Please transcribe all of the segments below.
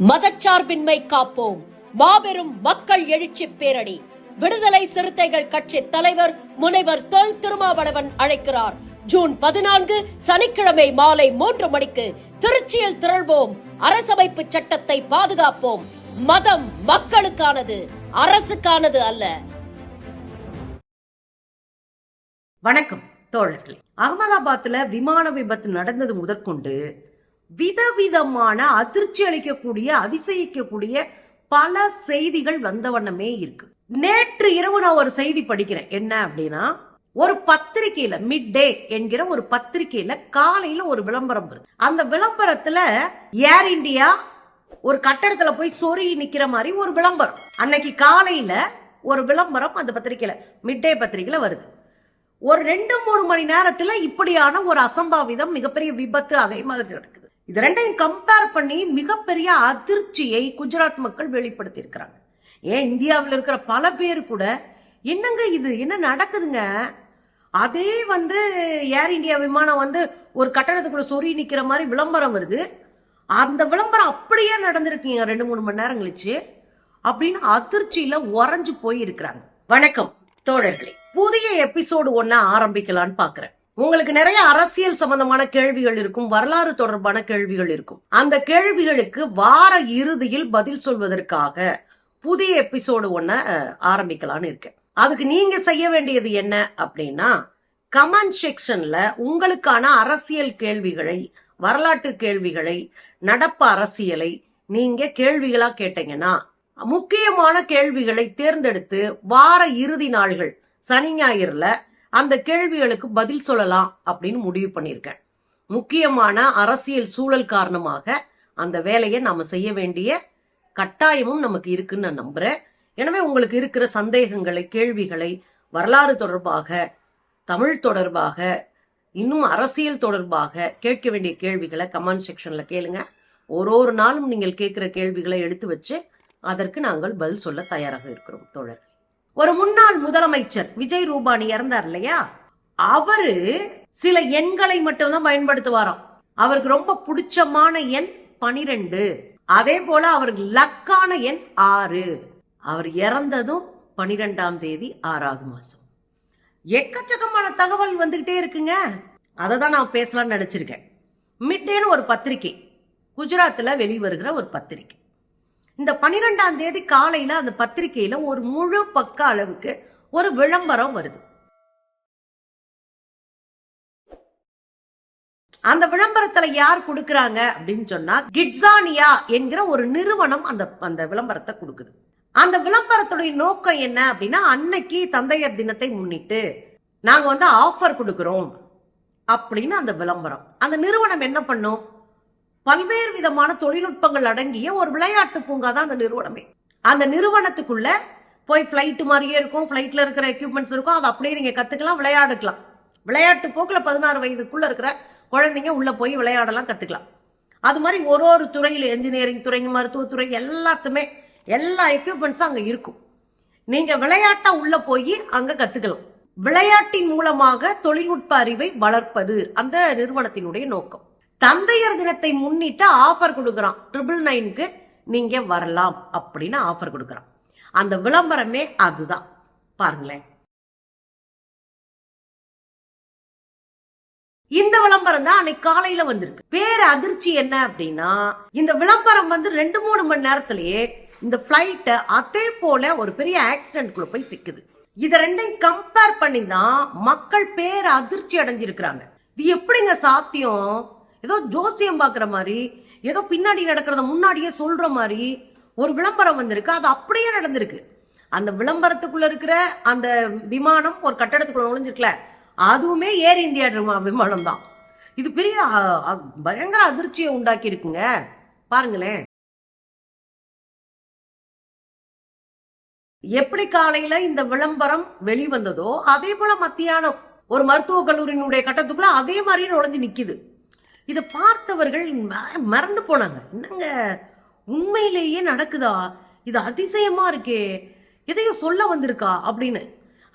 மதச்சார்பின்மை காப்போம். மாபெரும் மக்கள் எழுச்சி பேரணி விடுதலை சிறுத்தைகள் கட்சி தலைவர் முனைவர் தொல் திருமாவளவன் அழைக்கிறார். ஜூன் பதினான்கு சனிக்கிழமை மாலை மூன்று மணிக்கு திருச்சியில் திரள்வோம். அரசமைப்பு சட்டத்தை பாதுகாப்போம். மதம் மக்களுக்கானது அரசுக்கானது அல்ல. வணக்கம் தோழர்களே. அகமதாபாத்ல விமான விபத்து நடந்தது முதற்கொண்டு விதவிதமான அதிர்ச்சி அளிக்கக்கூடிய அதிசயிக்கக்கூடிய பல செய்திகள் வந்த வண்ணமே இருக்கு. நேற்று இரவு நான் ஒரு செய்தி படிக்கிறேன். என்ன அப்படின்னா ஒரு பத்திரிகையில மிட் டே என்கிற ஒரு பத்திரிகையில காலையில ஒரு விளம்பரம் வருது. அந்த விளம்பரத்துல ஏர் இண்டியா ஒரு கட்டடத்துல போய் சொறி நிக்கிற மாதிரி ஒரு விளம்பரம். அன்னைக்கு காலையில ஒரு விளம்பரம் அந்த பத்திரிகையில மிட் டே பத்திரிகையில வருது. ஒரு ரெண்டு மூணு மணி நேரத்துல இப்படியான ஒரு அசம்பாவிதம் மிகப்பெரிய விபத்து அதே மாதிரி நடக்குது. இது ரெண்டையும் கம்பேர் பண்ணி மிகப்பெரிய அதிர்ச்சியை குஜராத் மக்கள் வெளிப்படுத்தி இருக்கிறாங்க ஏன் இந்தியாவில் இருக்கிற பல பேர் கூட என்னங்க இது? என்ன நடக்குதுங்க? அதே வந்து ஏர் இந்தியா விமானம் வந்து ஒரு கட்டணத்துக்குள்ள சொறி நிற்கிற மாதிரி விளம்பரம் வருது. அந்த விளம்பரம் அப்படியே நடந்திருக்கீங்க ரெண்டு மூணு மணி நேரம் கழிச்சு. அப்படின்னு அதிர்ச்சியில உறைஞ்சு போய் இருக்கிறாங்க வணக்கம் தோழர்களே. புதிய எபிசோடு ஒன்ன ஆரம்பிக்கலான்னு பாக்குறேன். உங்களுக்கு நிறைய அரசியல் சம்பந்தமான கேள்விகள் இருக்கும் வரலாறு தொடர்பான கேள்விகள் இருக்கும். அந்த கேள்விகளுக்கு வார இறுதியில் பதில் சொல்வதற்காக புதிய எபிசோடு ஒன்ன ஆரம்பிக்கலான்னு இருக்கேன். அதுக்கு நீங்க செய்ய வேண்டியது என்ன அப்படின்னா கமெண்ட் செக்ஷன்ல உங்களுக்கான அரசியல் கேள்விகளை வரலாற்று கேள்விகளை நடப்பு அரசியலை நீங்க கேள்விகளா கேட்டீங்கன்னா முக்கியமான கேள்விகளை தேர்ந்தெடுத்து வார இறுதி நாள்கள் சனி ஞாயிறுல அந்த கேள்விகளுக்கு பதில் சொல்லலாம் அப்படின்னு முடிவு பண்ணியிருக்கேன். முக்கியமான அரசியல் சூழல் காரணமாக அந்த வேலையை நாம் செய்ய வேண்டிய கட்டாயமும் நமக்கு இருக்குன்னு நான் நம்புகிறேன் எனவே உங்களுக்கு இருக்கிற சந்தேகங்களை கேள்விகளை வரலாறு தொடர்பாக தமிழ் தொடர்பாக இன்னும் அரசியல் தொடர்பாக கேட்க வேண்டிய கேள்விகளை கமெண்ட் செக்ஷனில் கேளுங்க. ஒரு ஒரு நாளும் நீங்கள் கேட்குற கேள்விகளை எடுத்து வச்சு அதற்கு நாங்கள் பதில் சொல்ல தயாராக இருக்கிறோம் தோழர். ஒரு முன்னாள் முதலமைச்சர் விஜய் ரூபானி இறந்தார் இல்லையா? அவரு சில எண்களை மட்டும்தான் பயன்படுத்துவாராம். அவருக்கு ரொம்ப பிடிச்சமான எண் பனிரெண்டு. அதே போல அவருக்கு லக்கான எண் ஆறு. அவர் இறந்ததும் பனிரெண்டாம் தேதி ஆறாவது மாசம். எக்கச்சக்கமான தகவல் வந்துகிட்டே இருக்குங்க. அதை தான் நான் பேசலாம்னு நினச்சிருக்கேன். மிட்டேன்னு ஒரு பத்திரிகை குஜராத்தில் வெளிவருகிற ஒரு பத்திரிகை இந்த பனிரெண்டாம் தேதி காலையில அந்த பத்திரிகையில ஒரு முழு பக்க அளவுக்கு ஒரு விளம்பரம் வருது. அந்த விளம்பரத்துல யார் கொடுக்கறாங்க அப்படின்னு சொன்னா கிட்ஸானியா என்கிற ஒரு நிறுவனம் அந்த அந்த விளம்பரத்தை கொடுக்குது. அந்த விளம்பரத்துடைய நோக்கம் என்ன அப்படின்னா அன்னைக்கு தந்தையர் தினத்தை முன்னிட்டு நாங்க வந்து ஆஃபர் கொடுக்குறோம் அப்படின்னு அந்த விளம்பரம். அந்த நிறுவனம் என்ன பண்ணும்? பல்வேறு விதமான தொழில்நுட்பங்கள் அடங்கிய ஒரு விளையாட்டு பூங்கா தான் அந்த நிறுவனமே. அந்த நிறுவனத்துக்குள்ள போய் ஃப்ளைட் மாதிரியே இருக்கும் ஃப்ளைட்டில் இருக்கிற எக்யூப்மெண்ட்ஸ் இருக்கும் அதை அப்படியே நீங்கள் கற்றுக்கலாம் விளையாடுக்கலாம். விளையாட்டு போக்கில் பதினாறு வயதுக்குள்ளே இருக்கிற குழந்தைங்க உள்ளே போய் விளையாடலாம் கற்றுக்கலாம் அது மாதிரி ஒரு ஒரு துறையில் என்ஜினியரிங் துறை மருத்துவத்துறை எல்லாத்துமே எல்லா எக்யூப்மெண்ட்ஸும் அங்கே இருக்கும். நீங்கள் விளையாட்டாக உள்ளே போய் அங்கே கற்றுக்கலாம் விளையாட்டின் மூலமாக தொழில்நுட்ப அறிவை வளர்ப்பது அந்த நிறுவனத்தினுடைய நோக்கம். தந்தையர் தினத்தை முன்னிட்டு ஆஃபர் கொடுக்குறான். ட்ரிபிள் நைனுக்கு நீங்க வரலாம் அப்படின்னு ஆஃபர் கொடுக்குறான். அந்த விளம்பரமே அதுதான். பாருங்களேன். இந்த விளம்பரம் தான் அன்னைக்கு காலையில வந்திருக்கு. பேர் அதிர்ச்சி என்ன அப்படின்னா இந்த விளம்பரம் வந்து ரெண்டு மூணு மணி நேரத்திலேயே இந்த ஃப்ளைட்டை அதே போல ஒரு பெரிய ஆக்சிடென்ட்குள்ள போய் சிக்குது. இதை ரெண்டையும் கம்பேர் பண்ணி தான் மக்கள் பேர் அதிர்ச்சி அடைஞ்சிருக்கிறாங்க. இது எப்படிங்க சாத்தியம்? ஏதோ ஜோசியம் பார்க்குற மாதிரி ஏதோ பின்னாடி நடக்கிறத முன்னாடியே சொல்கிற மாதிரி ஒரு விளம்பரம் வந்திருக்கு. அது அப்படியே நடந்திருக்கு. அந்த விளம்பரத்துக்குள்ளே இருக்கிற அந்த விமானம் ஒரு கட்டடத்துக்குள்ள நுழைஞ்சிருக்கல. அதுவுமே ஏர் இந்தியா விமானம் தான். இது பெரிய அ, பயங்கர அதிர்ச்சியை உண்டாக்கி இருக்குங்க. பாருங்களேன். எப்படி காலையில இந்த விளம்பரம் வெளிவந்ததோ அதே போல மத்தியானம் ஒரு மருத்துவக் கல்லூரியினுடைய கட்டத்துக்குள்ள அதே மாதிரி நுழைஞ்சு நிக்குது. இதை பார்த்தவர்கள் மறந்து போனாங்க. என்னங்க? உண்மையிலேயே நடக்குதா? இது அதிசயமா இருக்கே. எதையோ சொல்ல வந்திருக்கா அப்படின்னு.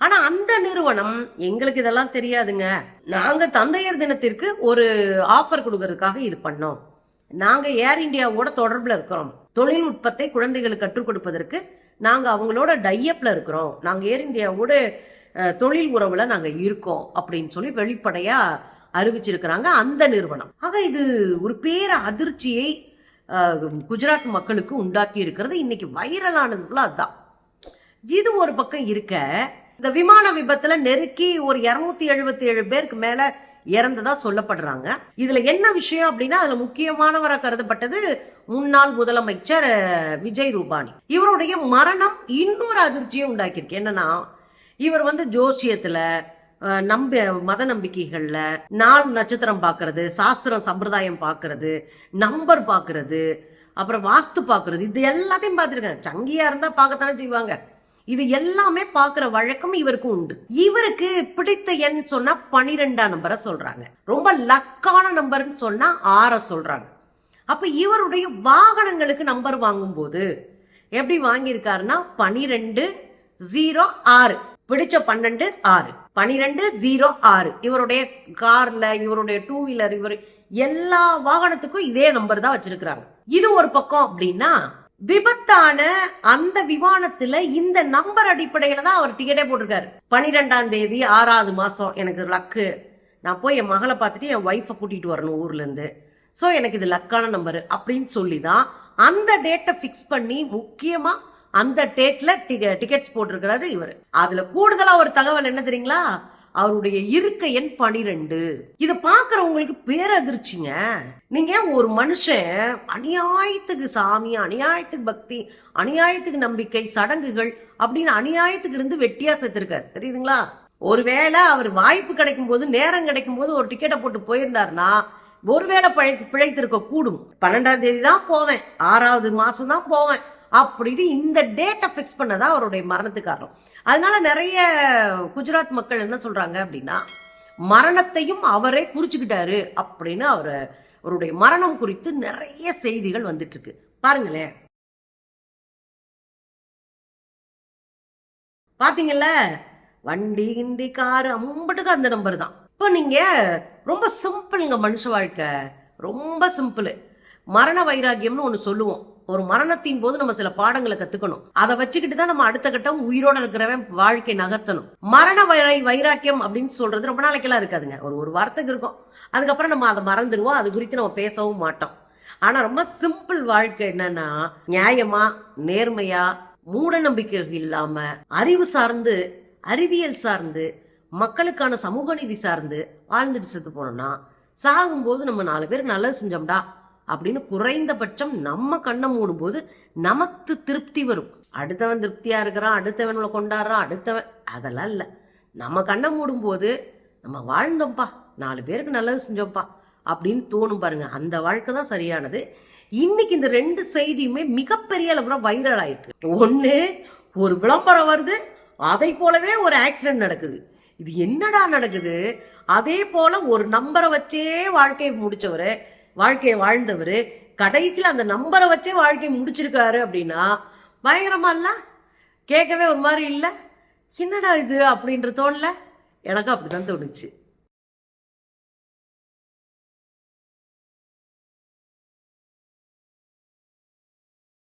ஆனா அந்த நிறுவனம் எங்களுக்கு இதெல்லாம் தெரியாதுங்க. நாங்க தந்தையர் தினத்திற்கு ஒரு ஆஃபர் கொடுக்கறதுக்காக இது பண்ணோம். நாங்க ஏர் இந்தியாவோட தொடர்புல இருக்கிறோம். தொழில்நுட்பத்தை குழந்தைகளுக்கு கற்றுக் கொடுப்பதற்கு நாங்க அவங்களோட டையப்ல இருக்கிறோம். நாங்க ஏர் இந்தியாவோட தொழில் உறவுல நாங்க இருக்கோம் அப்படின்னு சொல்லி வெளிப்படையா அறிவிச்சிருக்கிறாங்க. அந்த நிறுவனம். ஆக இது ஒரு பேர அதிர்ச்சியை குஜராத் மக்களுக்கு உண்டாக்கி இருக்கிறது. இன்னைக்கு வைரலானது ஃபுல்லாக அதுதான் இது ஒரு பக்கம் இருக்க இந்த விமான விபத்துல நெருக்கி ஒரு இரநூத்தி எழுபத்தி ஏழு பேருக்கு மேல இறந்ததா சொல்லப்படுறாங்க. இதுல என்ன விஷயம் அப்படின்னா அதுல முக்கியமானவராக கருதப்பட்டது முன்னாள் முதலமைச்சர் விஜய் ரூபானி. இவருடைய மரணம் இன்னொரு அதிர்ச்சியை உண்டாக்கியிருக்கு. என்னன்னா இவர் வந்து ஜோசியத்துல நம்ப மத நம்பிக்கைகள்ல நாள் நட்சத்திரம் பார்க்கறது சாஸ்திரம் சம்பிரதாயம் பார்க்கறது நம்பர் பார்க்கறது அப்புறம் வாஸ்து பார்க்கறது இது எல்லாத்தையும் பார்த்துருக்கேன். சங்கியா இருந்தா பார்க்கத்தானே செய்வாங்க. இது எல்லாமே பார்க்குற வழக்கம் இவருக்கு உண்டு. இவருக்கு பிடித்த எண் சொன்னா பனிரெண்டாம் நம்பரை சொல்றாங்க. ரொம்ப லக்கான நம்பர்னு சொன்னா ஆற சொல்றாங்க. அப்ப இவருடைய வாகனங்களுக்கு நம்பர் வாங்கும்போது எப்படி வாங்கியிருக்காருன்னா பனிரெண்டு ஜீரோ ஆறு. பிடிச்ச பன்னெண்டு ஆறு. பனிரெண்டு ஜீரோ ஆறு. இவருடைய கார்ல இவருடைய டூ வீலர் இவர் எல்லா வாகனத்துக்கும் இதே நம்பர் தான் வச்சிருக்கிறாங்க. இது ஒரு பக்கம் அப்படின்னா விபத்தான அந்த விமானத்துல இந்த நம்பர் அடிப்படையில தான் அவர் டிக்கெட்டே போட்டிருக்காரு. பனிரெண்டாம் தேதி ஆறாவது மாசம் எனக்கு லக்கு நான் போய் என் மகளை பார்த்துட்டு என் ஒய்ஃபை கூட்டிட்டு வரணும் ஊர்ல இருந்து ஸோ எனக்கு இது லக்கான நம்பர் அப்படின்னு சொல்லி தான் அந்த டேட்டை ஃபிக்ஸ் பண்ணி முக்கியமாக அந்த டேட்ல டிக்கெட்ஸ் போட்டிருக்கிறாரு இவர். அதுல கூடுதலா ஒரு தகவல் என்ன தெரியுங்களா? அவருடைய இருக்க எண் பனிரெண்டு. இதை பாக்குறவங்களுக்கு பேரதிர்ச்சிங்க. நீங்க ஒரு மனுஷன் அநியாயத்துக்கு சாமி அநியாயத்துக்கு பக்தி அநியாயத்துக்கு நம்பிக்கை சடங்குகள் அப்படின்னு அநியாயத்துக்கு இருந்து வெட்டியா செத்துருக்காரு தெரியுதுங்களா? ஒருவேளை அவர் வாய்ப்பு கிடைக்கும் போது நேரம் கிடைக்கும் போது ஒரு டிக்கெட்டை போட்டு போயிருந்தாருன்னா ஒருவேளை பிழைத்து பிழைத்திருக்க கூடும் பன்னெண்டாம் தேதி தான் போவேன். ஆறாவது மாசம் தான் போவேன். அப்படின்னு இந்த டேட்டை ஃபிக்ஸ் பண்ணதா அவருடைய மரணத்துக்கு காரணம் அதனால நிறைய குஜராத் மக்கள் என்ன சொல்றாங்க அப்படின்னா மரணத்தையும் அவரே குறிச்சுக்கிட்டாரு அப்படின்னு அவர் அவருடைய மரணம் குறித்து நிறைய செய்திகள் வந்துட்டு இருக்கு பாருங்களேன். பாத்தீங்கல்ல? வண்டி கிண்டி காரு அம்பட்டுக்கு அந்த நம்பர் தான். இப்போ நீங்க ரொம்ப சிம்பிளுங்க மனுஷ வாழ்க்கை. ரொம்ப சிம்பிள் மரண வைராகியம்னு ஒன்று சொல்லுவோம். ஒரு மரணத்தின் போது நம்ம சில பாடங்களை கத்துக்கணும். அதை வச்சுக்கிட்டு தான் நம்ம அடுத்த கட்டம் உயிரோட இருக்கிறவன் வாழ்க்கை நகர்த்தணும். மரண வைரை வைராக்கியம் அப்படின்னு சொல்றது ரொம்ப நாளைக்கெல்லாம் இருக்காதுங்க. ஒரு ஒரு வாரத்துக்கு இருக்கும். அதுக்கப்புறம் நம்ம அதை மறந்துடுவோம். அது குறித்து நம்ம பேசவும் மாட்டோம். ஆனா ரொம்ப சிம்பிள் வாழ்க்கை என்னன்னா நியாயமா நேர்மையா மூட நம்பிக்கைகள் இல்லாம அறிவு சார்ந்து அறிவியல் சார்ந்து மக்களுக்கான சமூக நீதி சார்ந்து வாழ்ந்துட்டு செத்து போனோம்னா சாகும்போது நம்ம நாலு பேருக்கு நல்லது செஞ்சோம்டா. அப்படின்னு குறைந்தபட்சம் நம்ம கண்ணை மூடும்போது நமக்கு திருப்தி வரும். அடுத்தவன் திருப்தியாக இருக்கிறான் அடுத்தவனை கொண்டாடுறான் அடுத்தவன் அதெல்லாம் இல்லை. நம்ம கண்ணை மூடும்போது நம்ம வாழ்ந்தோம்ப்பா நாலு பேருக்கு நல்லது செஞ்சோம்ப்பா அப்படின்னு தோணும் பாருங்க. அந்த வாழ்க்கை தான் சரியானது. இன்னைக்கு இந்த ரெண்டு செய்தியுமே மிகப்பெரிய அளவில் வைரல் ஆயிருக்கு. ஒன்று ஒரு விளம்பரம் வருது அதை போலவே ஒரு ஆக்சிடென்ட் நடக்குது. இது என்னடா நடக்குது? அதே போல ஒரு நம்பரை வச்சே வாழ்க்கையை முடிச்சவரு வாழ்க்கையை வாழ்ந்தவர் கடைசியில் அந்த நம்பரை வச்சே வாழ்க்கையை முடிச்சிருக்காரு அப்படின்னா பயங்கரமா இல்ல? கேட்கவே ஒரு மாதிரி இல்லை? என்னடா இது அப்படின்ற தோணல? எனக்கு அப்படிதான் தோணுச்சு.